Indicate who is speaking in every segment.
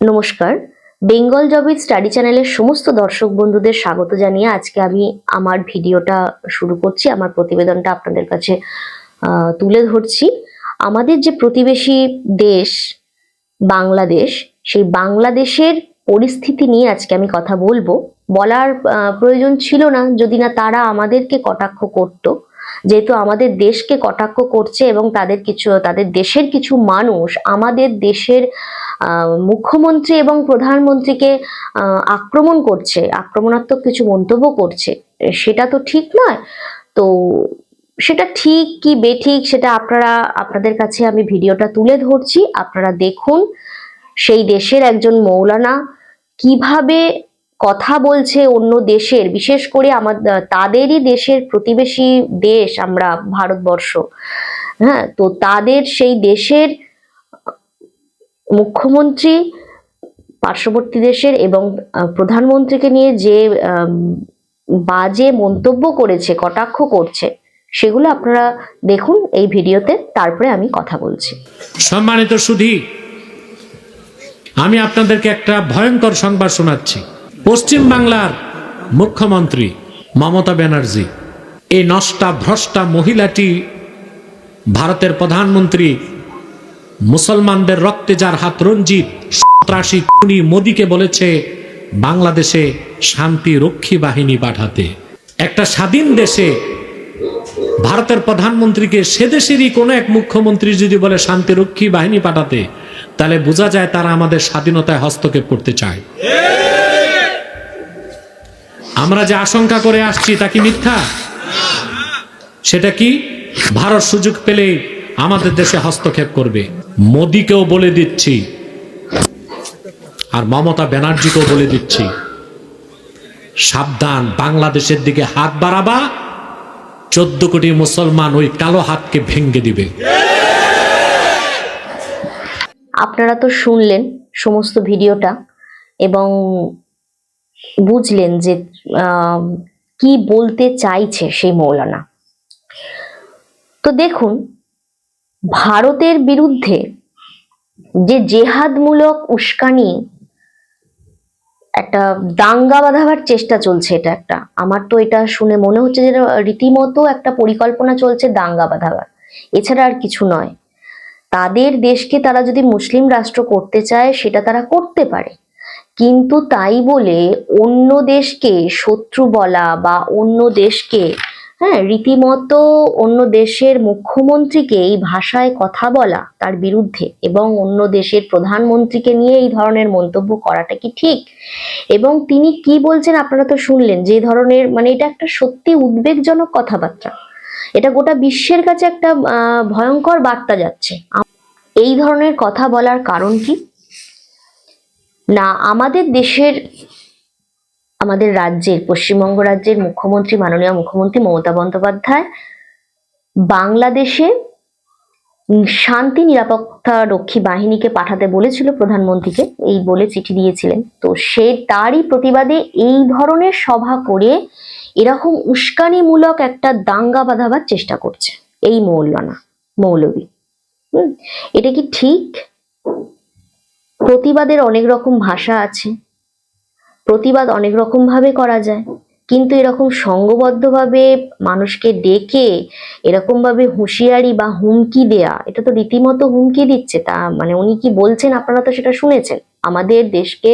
Speaker 1: নমস্কার। বেঙ্গল জবিট স্টাডি চ্যানেলের সমস্ত দর্শক বন্ধুদের স্বাগত জানিয়ে আজকে আমি আমার ভিডিওটা শুরু করছি আমার প্রতিবেদনটা আপনাদের কাছে তুলে ধরছি। আমাদের যে প্রতিবেশী দেশ বাংলাদেশ সেই বাংলাদেশের পরিস্থিতি নিয়ে আজকে আমি কথা বলব। বলার প্রয়োজন ছিল না যদি না তারা আমাদেরকে কটাক্ষ করত। যেহেতু আমাদের দেশকে কটাক্ষ করছে এবং তাদের কিছু তাদের দেশের কিছু মানুষ আমাদের দেশের আহ, মুখ্যমন্ত্রী এবং প্রধানমন্ত্রীকে আক্রমণ করছে, আক্রমণাত্মক কিছু মন্তব্য করছে, সেটা তো ঠিক নয়। তো সেটা ঠিক কি বেঠিক সেটা আপনারা, আপনাদের কাছে আমি ভিডিওটা তুলে ধরছি। আপনারা দেখুন সেই দেশের একজন মৌলানা কীভাবে কথা বলছে অন্য দেশের, বিশেষ করে আমাদের তাদেরই দেশের প্রতিবেশী দেশ আমরা, ভারতবর্ষ। হ্যাঁ তো তাদের সেই দেশের মুখ্যমন্ত্রী, পার্শ্ববর্তী দেশের এবং প্রধানমন্ত্রীকে নিয়ে যে বাজে মন্তব্য করেছে, কটাক্ষ করছে, সেগুলো আপনারা দেখুন এই ভিডিওতে, তারপরে আমি কথা বলছি।
Speaker 2: সম্মানিত সুধী, আমি আপনাদেরকে একটা ভয়ঙ্কর সংবাদ শোনাচ্ছি। পশ্চিম বাংলার মুখ্যমন্ত্রী মমতা ব্যানার্জি, এই নষ্টা ভ্রষ্টা মহিলাটি ভারতের প্রধানমন্ত্রী মুসলমানদের রক্তে যার হাত রঞ্জিত সন্ত্রাসী খুনি মোদীকে বলেছে, বাংলাদেশে শান্তি রক্ষী বাহিনী পাঠাতে। একটা স্বাধীন দেশে ভারতের প্রধানমন্ত্রীকে সে দেশেরই কোনো এক মুখ্যমন্ত্রী যদি বলে শান্তিরক্ষী বাহিনী পাঠাতে, তাহলে বোঝা যায় তারা আমাদের স্বাধীনতায় হস্তক্ষেপ করতে চায়। আমরা যে আশঙ্কা করে আসছি, তা কি মিথ্যা? সেটা কি? ভারত সুযোগ পেলে আমাদের দেশে হস্তক্ষেপ করবে। মোদিকেও বলে দিচ্ছি। আর মমতা ব্যানার্জিকেও বলে দিচ্ছি। সাবধান, বাংলাদেশের দিকে হাত বাড়াবা। চোদ্দ কোটি মুসলমান ওই কালো হাতকে ভেঙ্গে দিবে।
Speaker 1: আপনারা তো শুনলেন সমস্ত ভিডিওটা এবং বুঝলেন যে কি বলতে চাইছে সেই মৌলানা। তো দেখুন ভারতের বিরুদ্ধে যে জেহাদমূলক উস্কানি, একটা দাঙ্গা বাঁধাবার চেষ্টা চলছে এটা একটা। আমার তো এটা শুনে মনে হচ্ছে যে রীতিমতো একটা পরিকল্পনা চলছে দাঙ্গা বাঁধাবার। এছাড়া আর কিছু নয়। তাদের দেশকে তারা যদি মুসলিম রাষ্ট্র করতে চায়, সেটা তারা করতে পারে। কিন্তু তাই বলে অন্য দেশকে শত্রু বলা বা অন্য দেশকে হ্যাঁ রীতিমতো অন্য দেশের মুখ্যমন্ত্রীকে এই ভাষায় কথা বলা তার বিরুদ্ধে এবং অন্য দেশের প্রধানমন্ত্রীকে নিয়ে এই ধরনের মন্তব্য করাটা কি ঠিক? এবং তিনি কি বলছেন আপনারা তো শুনলেন, যে ধরনের মানে এটা একটা সত্যি উদ্বেগজনক কথাবার্তা। এটা গোটা বিশ্বের কাছে একটা ভয়ঙ্কর বার্তা যাচ্ছে। এই ধরনের কথা বলার কারণ কি? না, আমাদের দেশের আমাদের রাজ্যের, পশ্চিমবঙ্গ রাজ্যের মুখ্যমন্ত্রী, মাননীয় মুখ্যমন্ত্রী মমতা বন্দ্যোপাধ্যায়, বাংলাদেশে শান্তি, নিরাপত্তা রক্ষী বাহিনীকে পাঠাতে বলেছিল প্রধানমন্ত্রীকে, এই বলে চিঠি দিয়েছিলেন। তো সে তারই প্রতিবাদে এই ধরনের সভা করে এরকম উস্কানিমূলক একটা দাঙ্গা বাঁধাবার চেষ্টা করছে। এই মৌলানা, মৌলবী। হুম, এটা কি ঠিক? প্রতিবাদের অনেক রকম ভাষা আছে। প্রতিবাদ অনেক রকম ভাবে করা যায়। কিন্তু এরকম সঙ্গবদ্ধভাবে মানুষকে ডেকে এরকমভাবে হুঁশিয়ারি বা হুমকি দেয়া, এটা তো রীতিমতো হুমকি দিচ্ছে। তা মানে উনি কি বলছেন? আপনারা তো সেটা শুনেছেন। আমাদের দেশকে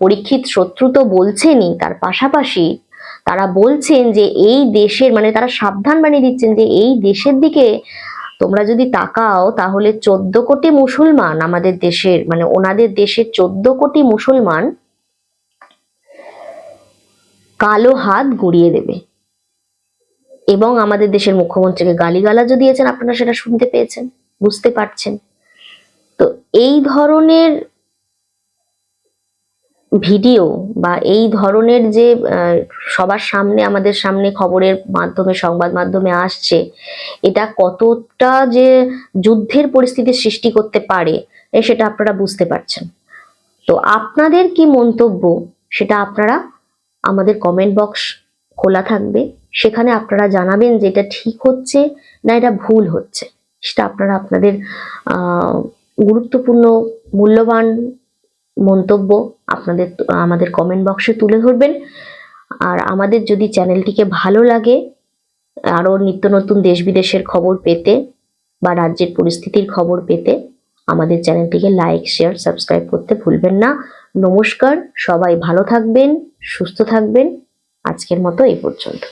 Speaker 1: পরীক্ষিত শত্রু তো বলছেনই। তার পাশাপাশি তারা বলছেন যে এই দেশের মানে তারা সাবধান বানিয়ে দিচ্ছেন যে এই দেশের দিকে তোমরা যদি তাকাও, তাহলে চোদ্দ কোটি মুসলমান আমাদের দেশের মানে ওনাদের দেশের চোদ্দ কোটি মুসলমান কালো হাত গুড়িয়ে দেবে। এবং আমাদের দেশের মুখ্যমন্ত্রীকে গালিগালাজও দিয়েছেন, আপনারা সেটা শুনতে পেয়েছেন, বুঝতে পারছেন। তো এই ধরনের ভিডিও বা এই ধরনের যে সবার সামনে, আমাদের সামনে খবরের মাধ্যমে, সংবাদ মাধ্যমে আসছে, এটা কতটা যে যুদ্ধের পরিস্থিতি সৃষ্টি করতে পারে সেটা আপনারা বুঝতে পারছেন। তো আপনাদের কি মন্তব্য, সেটা আপনারা আমাদের কমেন্ট বক্স খোলা থাকবে। সেখানে আপনারা জানাবেন যে এটা ঠিক হচ্ছে না এটা ভুল হচ্ছে। সেটা আপনারা আপনাদের গুরুত্বপূর্ণ, মূল্যবান মন্তব্য আপনাদের, আমাদের কমেন্ট বক্সে তুলে ধরবেন। আর আমাদের যদি চ্যানেলটিকে ভালো লাগে, আরও নিত্য নতুন দেশ বিদেশের খবর পেতে বা রাজ্যের পরিস্থিতির খবর পেতে, আমাদের চ্যানেলটিকে লাইক শেয়ার সাবস্ক্রাইব করতে ভুলবেন না। নমস্কার সবাই ভালো থাকবেন সুস্থ থাকবেন। আজকের মতো এই পর্যন্ত।